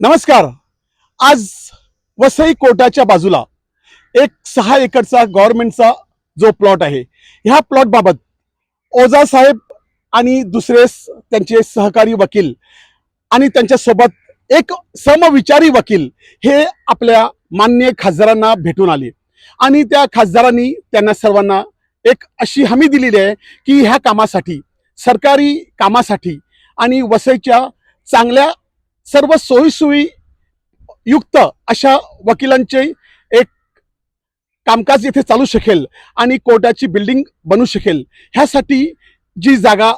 नमस्कार. आज वसई कोर्टाच्या बाजूला एक सहा एकरचा गव्हर्नमेंटचा जो प्लॉट आहे ह्या प्लॉटबाबत ओझा साहेब आणि दुसरे त्यांचे सहकारी वकील आणि त्यांच्यासोबत एक समविचारी वकील हे आपल्या मान्य खासदारांना भेटून आले. आणि त्या खासदारांनी त्यांना सर्वांना एक अशी हमी दिलेली आहे की ह्या कामासाठी सरकारी कामासाठी आणि वसईच्या चांगल्या सर्व सोयीसुई युक्त अशा वकिलांचे एक कामकाज इथे चालू शकेल आणि कोर्टाची बिल्डिंग बनू शकेल. ह्यासाठी जी जागा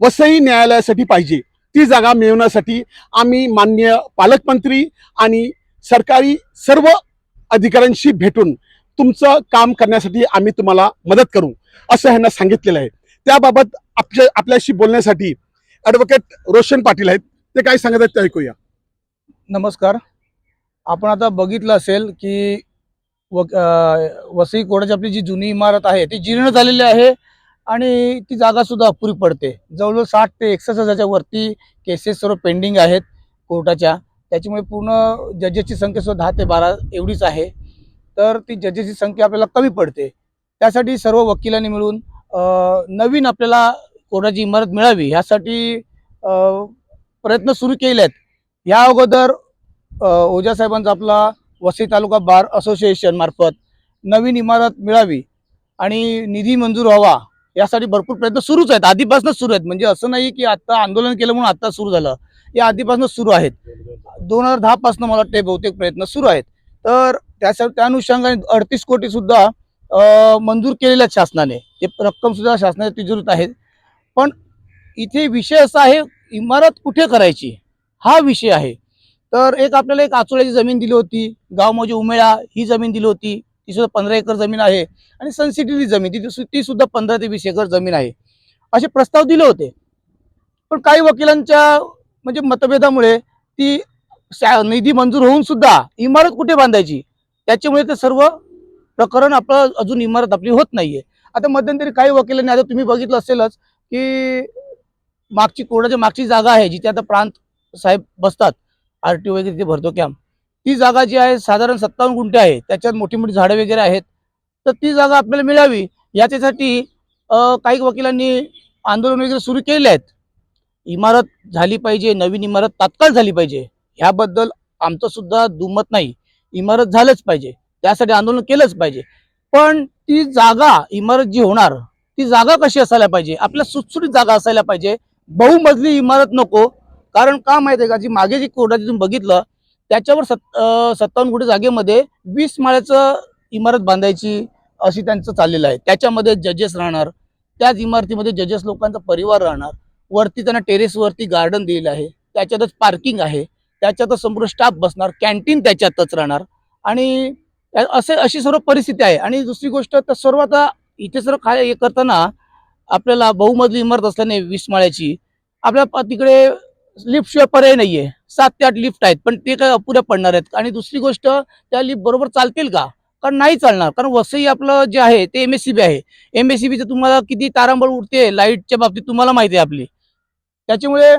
वसई न्यायालयासाठी पाहिजे ती जागा मिळवण्यासाठी आम्ही मान्य पालकमंत्री आणि सरकारी सर्व अधिकाऱ्यांशी भेटून तुमचं काम करण्यासाठी आम्ही तुम्हाला मदत करू असं ह्यांना सांगितलेलं आहे. त्याबाबत आपल्या आपल्याशी बोलण्यासाठी ॲडव्होकेट रोशन पाटील आहेत. ते काय सांगत आहेत ते ऐकूया. नमस्कार. आपण आता बघितलं असेल की व वसई कोर्टाची आपली जी जुनी इमारत आहे ती जीर्ण झालेली आहे आणि ती जागा सुद्धा अपुरी पडते. जवळजवळ साठ ते एकसष्ट हजारच्या वरती केसेस सर्व पेंडिंग आहेत कोर्टाच्या. त्याच्यामुळे पूर्ण जजेसची संख्या सुद्धा दहा ते बारा एवढीच आहे. तर ती जजेसची संख्या आपल्याला कमी पडते. त्यासाठी सर्व वकिलांनी मिळून नवीन आपल्याला कोर्टाची इमारत मिळावी ह्यासाठी प्रयत्न सुरू केले आहेत या अगोदर ओजा साहेबांचा आपला वसई तालुका बार असोसिएशन मार्फत नवीन इमारत मिळावी आणि निधी मंजूर व्हावा यासाठी भरपूर प्रयत्न सुरूच आहेत. आधीपासूनच सुरू आहेत. म्हणजे असं नाही की आता आंदोलन केलं म्हणून आता सुरू झालं. या आधीपासूनच सुरू आहेत. दोन हजार दहा पासून मला वाटते बहुतेक प्रयत्न सुरू आहेत. तर त्याच्या त्या अनुषंगाने अडतीस कोटी सुद्धा मंजूर केलेल्या आहेत शासनाने. ते रक्कम सुद्धा शासनाच्या तिजोरीत आहेत पण इथे विषय असा आहे इमारत कुठे करायची? हा विषय आहे. तर एक आपल्याला एक आचोळ्याची जमीन दिली होती. गाव म्हणजे उमेळा ही जमीन दिली होती. ती सुद्धा पंधरा एकर जमीन आहे. आणि सनसिटीची जमीन ती सु- ती सुद्धा पंधरा ते वीस एकर जमीन आहे. असे प्रस्ताव दिले होते. पण काही वकिलांच्या म्हणजे मतभेदामुळे ती शा- निधी मंजूर होऊन सुद्धा इमारत कुठे बांधायची? त्याच्यामुळे ते सर्व प्रकरण आपलं अजून इमारत आपली होत नाहीये. आता मध्यंतरी काही वकिलांनी आता तुम्ही बघितलं असेलच की मागची कोर्टाच्या मागची जागा आहे जिथे आता प्रांत साहेब बसतात आर टी वगैरे तिथे भरतो कॅम्प ती जागा जी आहे साधारण सत्तावन्न गुंठे आहे त्याच्यात मोठी मोठी झाडं वगैरे आहेत. तर ती जागा आपल्याला मिळावी याच्यासाठी काही वकिलांनी आंदोलन वगैरे सुरू केले आहेत. इमारत झाली पाहिजे नवीन इमारत तात्काळ झाली पाहिजे. ह्याबद्दल आमचं सुद्धा दुमत नाही. इमारत झालंच पाहिजे त्यासाठी आंदोलन केलंच पाहिजे. पण ती जागा इमारत जी होणार ती जागा कशी असायला पाहिजे? आपल्या सुटसुटीत जागा असायला पाहिजे बहुमजली इमारत नको. कारण का माहिती आहे का? जी मागे जी कोर्टात तिथून बघितलं त्याच्यावर सत् सत्तावन्न कोटी जागेमध्ये वीस माळ्याचं इमारत बांधायची अशी त्यांचं चाललेलं आहे. त्याच्यामध्ये जजेस राहणार. त्याच इमारतीमध्ये जजेस लोकांचा परिवार राहणार. वरती त्यांना टेरेसवरती गार्डन दिलेलं आहे. त्याच्यातच पार्किंग आहे. त्याच्यातच संपूर्ण स्टाफ बसणार. कॅन्टीन त्याच्यातच राहणार. आणि असे अशी सर्व परिस्थिती आहे. आणि दुसरी गोष्ट तर सर्व आता इथे सर्व काय हे करताना आपल्याला बहुमजली इमारत असल्याने वीस माळ्याची. आपल्या तिकडे लिफ्टशिवाय पर्याय नाहीये. सात ते आठ लिफ्ट आहेत पण ते काय अपुऱ्या पडणार आहेत. आणि दुसरी गोष्ट त्या लिफ्ट बरोबर चालतील का? कारण नाही चालणार. कारण वसई आपलं जे आहे ते एम एस सी बी आहे. एम एस सी बीचं तुम्हाला किती तारांबळ उडते लाईटच्या बाबतीत तुम्हाला माहिती आहे आपली. त्याच्यामुळे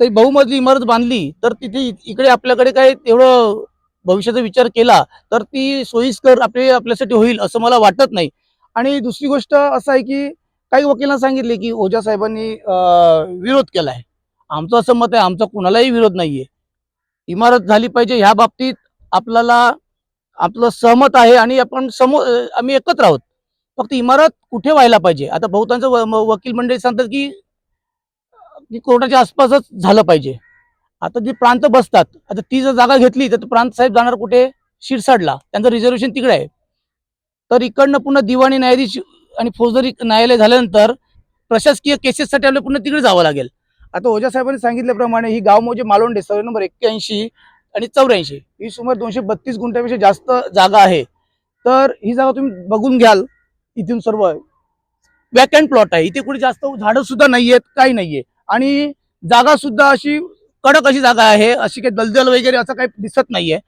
ते बहुमजली इमारत बांधली तर तिथे इकडे आपल्याकडे काय तेवढं भविष्याचा विचार केला तर ती सोयीस्कर आपले आपल्यासाठी होईल असं मला वाटत नाही. आणि दुसरी गोष्ट असं आहे की काही वकिलांना सांगितले की ओझा साहेबांनी विरोध केला आहे आमचं असं मत आहे आमचा कुणालाही विरोध नाहीये. इमारत झाली पाहिजे ह्या बाबतीत आपल्याला आपलं सहमत आहे आणि आपण समो आम्ही एकत्र आहोत. फक्त इमारत कुठे व्हायला पाहिजे? आता बहुतांश वकील मंडळी सांगतात की की कोर्टाच्या आसपासच झालं पाहिजे. आता जी प्रांत बसतात आता ती जर जागा घेतली तर प्रांत साहेब जाणार कुठे? शिरसाडला. त्यांचं रिझर्वेशन तिकडे आहे. तर इकडनं पुन्हा दिवाणी न्यायाधीश आणि फौजदारी न्यायालय झाल्यानंतर प्रशासकीय केसेससाठी आपल्याला पुन्हा तिकडे जावं लागेल. आता ओझा साहेबांनी सांगितल्याप्रमाणे ही गाव म्हणजे मोजे मालोंडे सर्वे नंबर एक्क्याऐंशी आणि चौऱ्याऐंशी. ही सुमारे दोनशे बत्तीस गुंठ्यापेक्षा जास्त जागा आहे. तर ही जागा तुम्ही बघून घ्याल इथून सर्व. वॅकंट प्लॉट आहे. इथे कुठे जास्त झाडं सुद्धा नाही आहेत काही नाहीये. आणि जागा सुद्धा अशी कडक अशी जागा आहे. अशी काही दलदल वगैरे असं काही दिसत नाहीये.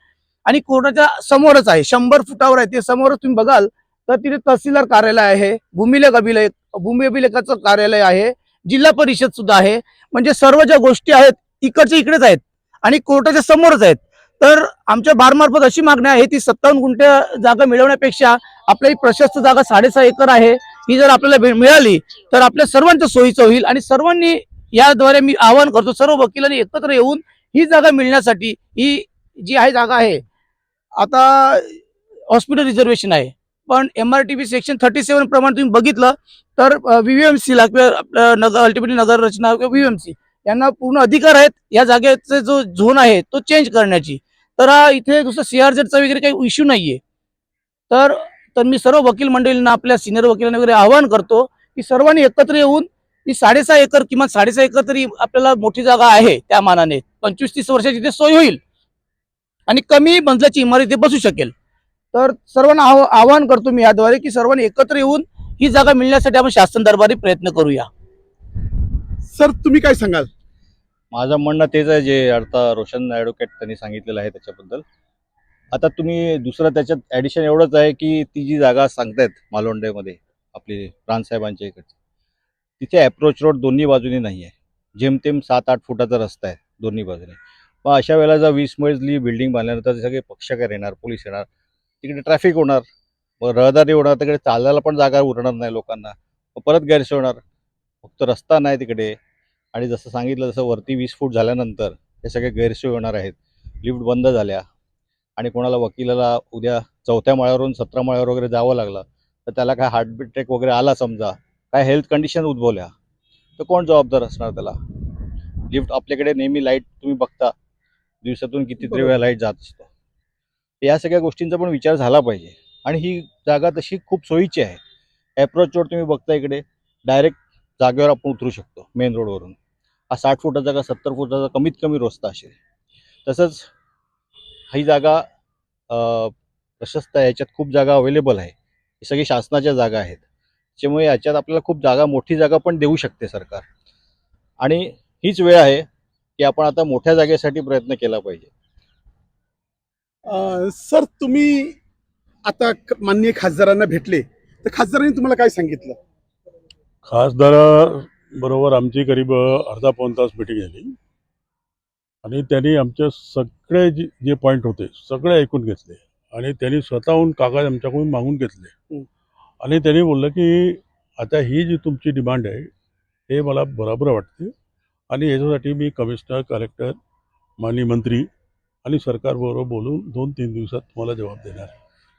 आणि कोर्टाच्या समोरच आहे. शंभर फुटावर आहे. ते समोरच तुम्ही बघाल. तर तिथे तहसीलदार कार्यालय आहे भूमिलेख अभिलेख भूमी अभिलेखाचं कार्यालय आहे जिल्हा परिषद सुद्धा आहे. म्हणजे सर्व ज्या गोष्टी आहेत इकडच्या इकडेच आहेत आणि कोर्टाच्या समोरच आहेत. तर आमच्या बारमार्फत अशी मागणी आहे ती सत्तावन्न गुंठे जागा मिळवण्यापेक्षा आपल्या ही प्रशस्त जागा साडेसहा एकर आहे. ही जर आपल्याला मिळाली तर आपल्या सर्वांच्या सोयीचं होईल आणि सर्वांनी याद्वारे मी आवाहन करतो सर्व वकिलांनी एकत्र येऊन ही जागा मिळण्यासाठी ही जी आहे जागा आहे आता हॉस्पिटल रिझर्वेशन आहे. पण M R T section thirty seven प्रमाणे तुम्ही बघितलं तर व्हीव्हीएमसीला किंवा आपलं नगर अल्टिमेटली नगर रचना किंवा व्हीव्हीएमसी यांना पूर्ण अधिकार आहेत. या जागेचा जो झोन आहे तो चेंज करण्याची. तर हा इथे दुसरं सीआरझेडचा वगैरे काही इश्यू नाहीये. तर तर मी सर्व वकील मंडळींना आपल्या सिनियर वकिलांना वगैरे आवाहन करतो की सर्वांनी एकत्र येऊन ही साडेसहा एकर किमान साडेसहा एकर तरी आपल्याला मोठी जागा आहे त्या मानाने. पंचवीस तीस वर्षाची ते सोय होईल. आणि कमी मजल्याची इमारत इथे बसू शकेल. तर सर्वांना आव- आवाहन करतो मी याद्वारे की सर्वांनी एकत्र येऊन ही जागा मिळण्यासाठी आपण शासन दरबारी प्रयत्न करूया. सर तुम्ही काय सांगाल? माझं म्हणणं तेच आहे जे आता रोशन ॲडव्होकेट त्यांनी सांगितलेलं आहे त्याच्याबद्दल. आता तुम्ही दुसरं त्याच्यात ॲडिशन एवढंच आहे की ती जी जागा सांगतायत मालवंडेमध्ये आपली रानसाहेबांच्या इकडची तिथे अप्रोच रोड दोन्ही बाजूनी नाही आहे जेमतेम सात आठ फुटाचा रस्ता आहे दोन्ही बाजूने. मग अशा वेळेला जर वीस मजली बिल्डिंग बांधल्यानंतर सगळे पक्षकार येणार पोलीस येणार तिकडे ट्रॅफिक होणार. मग रहदारी होणार. तिकडे चालायला पण जागा उरणार नाही लोकांना. मग परत गैरसोय होणार. फक्त रस्ता नाही तिकडे. आणि जसं सांगितलं जसं वरती वीस फूट झाल्यानंतर हे सगळे गैरसोय होणार आहेत. लिफ्ट बंद झाल्या. आणि कोणाला वकिलाला उद्या चौथ्या माळ्यावरून सतरा माळ्यावर वगैरे जावं लागलं तर त्याला काय हार्ट अटॅक वगैरे आला समजा काय हेल्थ कंडिशन उद्भवल्या तर कोण जबाबदार असणार त्याला? लिफ्ट आपल्याकडे नेहमी लाइट तुम्ही बघता. दिवसातून कितीतरी. वेळा लाइट जात असतो. या सगळ्या गोष्टींचा पण विचार झाला पाहिजे. आणि ही जागा तशी खूप सोयीची आहे. ॲप्रोच रोड तुम्ही बघता इकडे डायरेक्ट जागेवर आपण उतरू शकतो मेन रोडवरून हा साठ फुटाचा का सत्तर फुटाचा कमीत कमी रस्ता असेल. तसंच ही जागा प्रशस्त आहे. याच्यात खूप जागा अवेलेबल आहे. ही सगळी शासनाच्या जागा आहेत. त्याच्यामुळे याच्यात आपल्याला खूप जागा मोठी जागा पण देऊ शकते सरकार. आणि हीच वेळ आहे की आपण आता मोठ्या जागेसाठी प्रयत्न केला पाहिजे. सर तुम्ही आता माननीय खासदारांना भेटले. तर खासदारांनी तुम्हाला काय सांगितलं? खासदाराबरोबर आमची करीब अर्धा पाऊण तास मिटिंग झाली आणि त्यांनी आमचे सगळे जे जे पॉईंट होते सगळे ऐकून घेतले. आणि त्यांनी स्वतःहून कागद आमच्याकडून मागून घेतले. आणि त्यांनी बोललं की आता ही जी तुमची डिमांड आहे हे मला बरोबर वाटते. आणि याच्यासाठी मी कमिशनर कलेक्टर माननीय मंत्री आणि सरकारबरोबर बोलून दोन तीन दिवसात तुम्हाला जबाब देणार.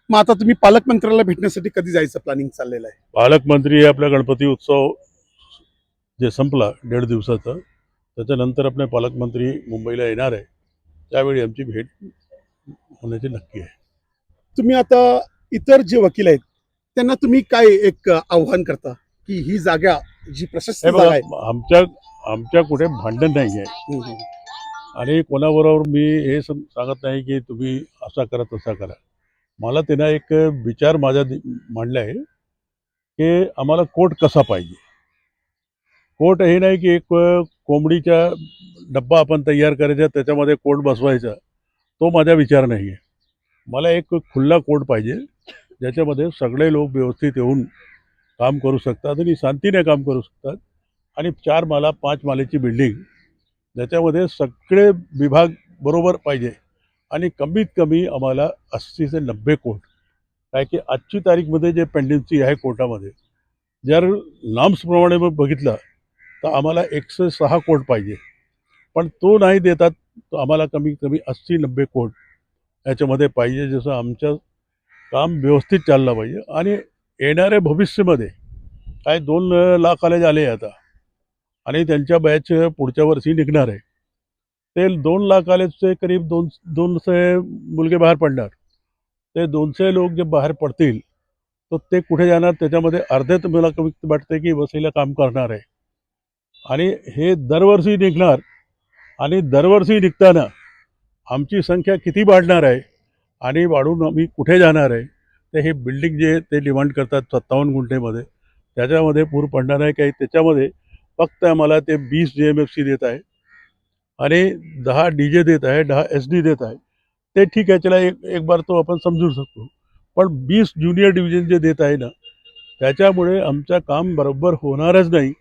मग आता तुम्ही पालकमंत्र्याला भेटण्यासाठी कधी जायचं प्लॅनिंग चाललेलं आहे? पालकमंत्री हे आपला गणपती उत्सव जे संपला दीड दिवसाचा त्याच्यानंतर आपले पालकमंत्री मुंबईला येणार आहे. त्यावेळी आमची भेट होण्याची नक्की आहे. तुम्ही आता इतर जे वकील आहेत त्यांना तुम्ही काय एक आव्हान करता की ही जागा जी प्रशस्त आमच्या आमच्या कुठे भांडण नाही आहे. आणि कोणाबरोबर मी हे सम- सांगत नाही की तुम्ही असा करा तसा करा. मला त्यांना एक विचार माझा दि- मांडला आहे की आम्हाला कोट कसा पाहिजे? कोट हे नाही की एक कोंबडीचा डब्बा आपण तयार करायचा त्याच्यामध्ये कोट बसवायचा तो माझा विचार नाही आहे. मला एक खुल्ला कोट पाहिजे ज्याच्यामध्ये सगळे लोक व्यवस्थित येऊन काम करू शकतात आणि शांतीने काम करू शकतात. आणि चार माला पाच मालेची बिल्डिंग ज्याच्यामध्ये सगळे विभाग बरोबर पाहिजे. आणि कमीत कमी आम्हाला अस्सी ते नब्बे कोट. काय की आजची तारीखमध्ये जे पेंडेन्सी आहे कोर्टामध्ये जर लांब्सप्रमाणे मग बघितलं तर आम्हाला एकशे सहा कोट पाहिजे. पण तो नाही देतात तो आम्हाला कमीत कमी अस्सी नब्बे कोट याच्यामध्ये पाहिजे जसं आमचं काम व्यवस्थित चाललं पाहिजे. आणि येणाऱ्या भविष्यामध्ये काय दोन लाख आले झाले आता. आणि त्यांच्या बॅच पुढच्या वर्षी निघणार आहे. ते दोन लाख आलेचे करीब दोन दोनशे मुलगे बाहेर पडणार. ते दोनशे लोक जे बाहेर पडतील तर ते कुठे जाणार? त्याच्यामध्ये अर्धे तुम्हाला मला कमी वाटते की वसईला काम करणार आहे. आणि हे दरवर्षी निघणार. आणि दरवर्षी निघताना आमची संख्या किती वाढणार आहे? आणि वाढून आम्ही कुठे जाणार आहे? ते हे बिल्डिंग जे ते डिमांड करतात सत्तावन्न गुंठेमध्ये. त्याच्यामध्ये पूर पडणार आहे काही? त्याच्यामध्ये फक्त आम्हाला ते वीस जे एम एफ सी देत आहे. आणि दहा डी जे देत आहे दहा एस डी देत आहे. ते ठीक आहे त्याला एक एक बार तो आपण समजू शकतो. पण वीस ज्युनियर डिव्हिजन जे देत आहे ना त्याच्यामुळे आमचं काम बरोबर होणारच नाही.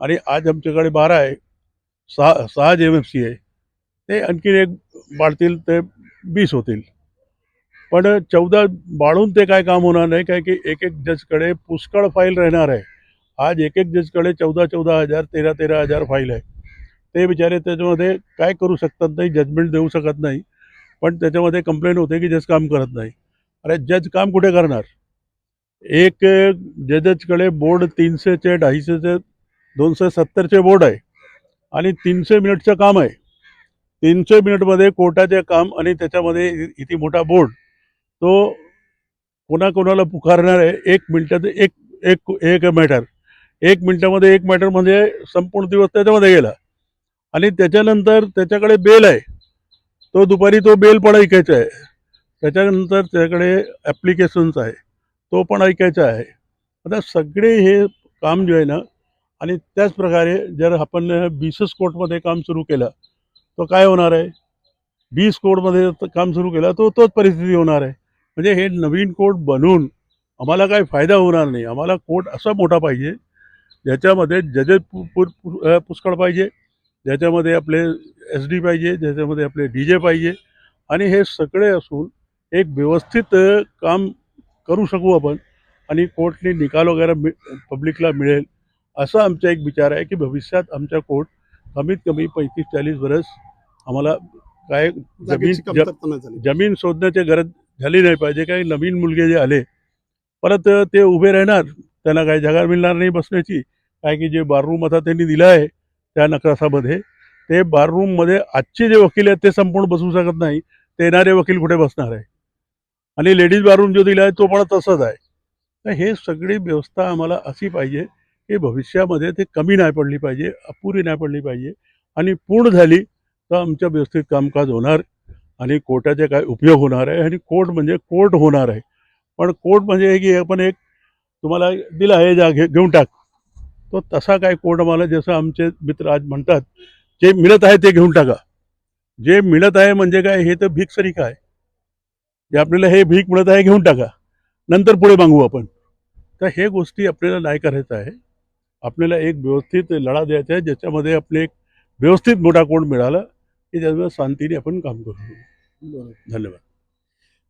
आणि आज आमच्याकडे बारा आहे सहा सहा जे एम एफ सी आहे. ते आणखीन एक वाढतील ते वीस होतील. पण चौदा वाढून ते काय काम होणार नाही काय की एक एक जजकडे पुष्कळ फाईल राहणार आहे. आज एक एक जजकडे चौदा चौदा हजार तेरा तेरा हजार फाईल आहे. ते बिचारे त्याच्यामध्ये काय करू शकतात नाही जजमेंट देऊ शकत नाही. पण त्याच्यामध्ये कंप्लेंट होते की जज काम करत नाही. अरे जज काम कुठे करणार? एक जजकडे बोर्ड तीनशेचे ढाईशेचे दोनशे सत्तरचे बोर्ड आहे. आणि तीनशे मिनिटचं काम आहे. तीनशे मिनिटमध्ये कोर्टाचे काम आणि त्याच्यामध्ये इथे मोठा बोर्ड तो कोणाकोणाला पुकारणार आहे? एक मिनिटात एक एक एक मॅटर एक मिनिटामध्ये एक मॅटर म्हणजे संपूर्ण दिवस त्याच्यामध्ये गेला. आणि त्याच्यानंतर त्याच्याकडे बेल आहे. तो दुपारी तो बेल पण ऐकायचा आहे. त्याच्यानंतर त्याच्याकडे ॲप्लिकेशन्स आहे. तो पण ऐकायचा आहे. आता सगळे हे काम जे आहे ना आणि त्याचप्रकारे जर आपण बीसस कोर्टमध्ये काम सुरू केलं तर काय होणार आहे? बीस कोर्टमध्ये काम सुरू केलं तो तोच परिस्थिती होणार आहे. म्हणजे हे नवीन कोर्ट बनवून आम्हाला काय फायदा होणार नाही. आम्हाला कोर्ट असा मोठा पाहिजे ज्याच्यामध्ये जजेस पु पुष्कळ पाहिजे ज्याच्यामध्ये आपले एस डी पाहिजे ज्याच्यामध्ये आपले डी जे पाहिजे आणि हे सगळे असून एक व्यवस्थित काम करू शकू आपण आणि कोर्टने निकाल वगैरे मि पब्लिकला मिळेल असा आमचा एक विचार आहे की भविष्यात आमच्या कोर्ट कमीत कमी पंचवीस चाळीस वर्ष आम्हाला काय जमीन जमीन शोधण्याची गरज झाली नाही पाहिजे काही नवीन मुलगे जे आले परत ते उभे राहणार त्यांना काही जागा मिळणार नाही बसण्याची. काय की जे बाररूम आता त्यांनी दिलं आहे त्या नकाशामध्ये ते बाररूममध्ये आजचे जे वकील आहेत ते संपूर्ण बसू शकत नाही. ते येणारे वकील कुठे बसणार आहे? आणि लेडीज बाररूम जो दिला आहे तो पण तसंच आहे. तर हे सगळी व्यवस्था आम्हाला अशी पाहिजे की भविष्यामध्ये ते कमी नाही पडली पाहिजे अपुरी नाही पडली पाहिजे आणि पूर्ण झाली तर आमच्या व्यवस्थित कामकाज होणार आणि कोर्टाचे काय उपयोग होणार आहे आणि कोर्ट म्हणजे कोर्ट होणार आहे. पण कोर्ट म्हणजे की आपण एक तुम्हाला दिला हे जा घे घेऊन टाक. तो तसा काय कोर्ट आम्हाला जसं आमचे मित्र आज म्हणतात जे मिळत आहे ते घेऊन टाका. जे मिळत आहे म्हणजे काय हे तर भीक सरी काय? जे आपल्याला हे भीक मिळत आहे घेऊन टाका. नंतर पुढे मागू आपण. तर हे गोष्टी आपल्याला नाही करायचं आहे. आपल्याला एक व्यवस्थित लढा द्यायचा आहे ज्याच्यामध्ये आपले एक व्यवस्थित मोठा कोर्ट मिळाला की त्याच्यावर शांतीने आपण काम करू. धन्यवाद.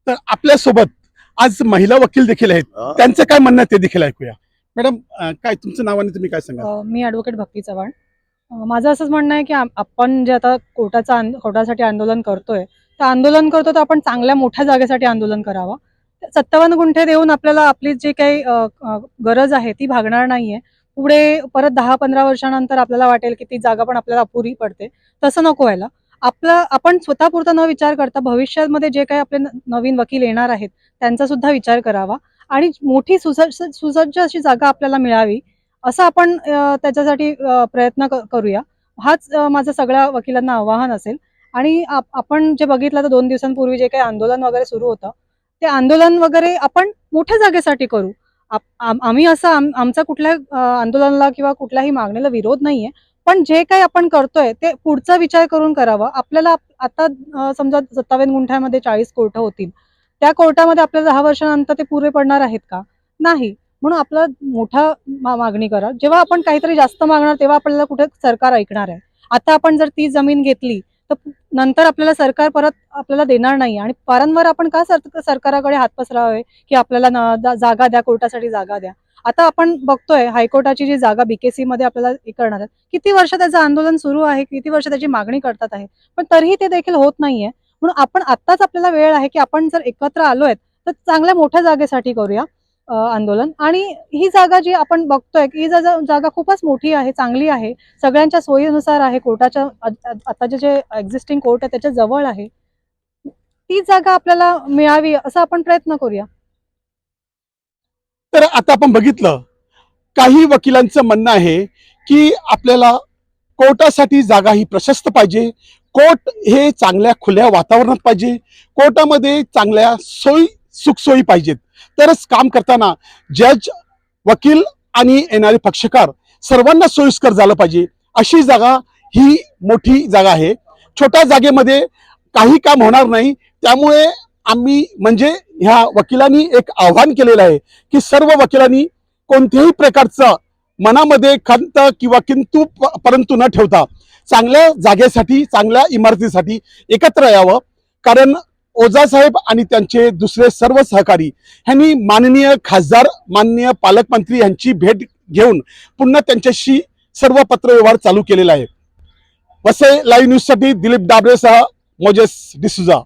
तर आपल्यासोबत आज महिला वकील देखील आहेत. त्यांचं काय म्हणणं ते देखील ऐकूया. मॅडम काय तुमचं नाव आणि तुम्ही काय सांगा मी ॲडव्होकेट भक्ती चव्हाण. माझं असंच म्हणणं आहे की आपण जे आता कोर्टाचं कोर्टासाठी आंदोलन करतोय तर आंदोलन करतो तर आपण चांगल्या मोठ्या जागेसाठी आंदोलन करावं. सत्तावन्न गुंठे देऊन आपल्याला आपली जी काही गरज आहे ती भागणार नाहीये. पुढे परत दहा पंधरा वर्षानंतर आपल्याला वाटेल की ती जागा पण आपल्याला अपुरी पडते. तसं नको व्हायला. आपलं आपण स्वतःपुरता न विचार करता भविष्यामध्ये जे काही आपले नवीन वकील येणार आहेत त्यांचा सुद्धा विचार करावा. आणि मोठी सुसज्ज सुसज्ज अशी जागा आपल्याला मिळावी असं आपण त्याच्यासाठी प्रयत्न करूया. हाच माझं सगळ्या वकिलांना आव्हान असेल. आणि आपण जे बघितलं तर दोन दिवसांपूर्वी जे काही आंदोलन वगैरे सुरू होतं ते आंदोलन वगैरे आपण मोठ्या जागेसाठी करू. आम्ही असं आमचा कुठल्या आंदोलनाला किंवा कुठल्याही मागणीला विरोध नाहीये. पण जे काही आपण करतोय ते पुढचा विचार करून करावा. आपल्याला आता समजा सत्तावन्न गुंठ्यामध्ये चाळीस कोर्ट होतील. त्या कोर्टामध्ये आपल्याला दहा वर्षानंतर ते पुरे पडणार आहेत का? नाही. म्हणून आपलं मोठा मागणी करा. जेव्हा आपण काहीतरी जास्त मागणार तेव्हा आपल्याला कुठे सरकार ऐकणार आहे. आता आपण जर ती जमीन घेतली तर नंतर आपल्याला सरकार परत आपल्याला देणार नाही. आणि वारंवार आपण का सर सरकाराकडे हात पसरावे की आपल्याला जागा द्या कोर्टासाठी जागा द्या? आता आपण बघतोय हायकोर्टाची जी जागा बीकेसी मध्ये आपल्याला हे करणार आहेत किती वर्ष त्याचं आंदोलन सुरू आहे किती वर्ष त्याची मागणी करतात आहे पण तरीही ते देखील होत नाहीये. म्हणून आपण आत्ताच आपल्याला वेळ आहे की आपण जर एकत्र आलोय तर चांगल्या मोठ्या जागेसाठी करूया आंदोलन. आणि ही जागा जी आपण बघतोय की ही जागा खूपच मोठी आहे चांगली आहे सगळ्यांच्या सोयीनुसार आहे कोर्टाच्या आताचे जे एक्झिस्टिंग कोर्ट आहे त्याच्याजवळ आहे. ती जागा आपल्याला मिळावी असा आपण प्रयत्न करूया. तर आता आपण बघितलं काही वकिलांचं म्हणणं आहे की आपल्याला कोर्टासाठी जागा ही प्रशस्त पाहिजे कोर्ट हे चांगल्या खुल्या वातावरणात पाहिजे कोर्टामध्ये चांगल्या सोयी सुखसोयी पाहिजेत. तरच काम करताना जज वकील आणि येणारे पक्षकार सर्वांना सोयीस्कर झालं पाहिजे. अशी जागा ही मोठी जागा आहे. छोट्या जागेमध्ये काही काम होणार नाही. त्यामुळे आम्ही म्हणजे ह्या वकिलांनी एक आव्हान केलेलं आहे की सर्व वकिलांनी कोणत्याही प्रकारचं मनामध्ये खंत किंवा किंतु प- परंतु न ठेवता चांगल्या जागेसाठी चांगल्या इमारतीसाठी एकत्र यावं. कारण ओझासाहेब आणि त्यांचे दुसरे सर्व सहकारी ह्यांनी माननीय खासदार माननीय पालकमंत्री यांची भेट घेऊन पुन्हा त्यांच्याशी सर्व पत्रव्यवहार चालू केलेला आहे. वसे लाईव्ह न्यूजसाठी दिलीप डाबरेसह मोजेस डिसुजा.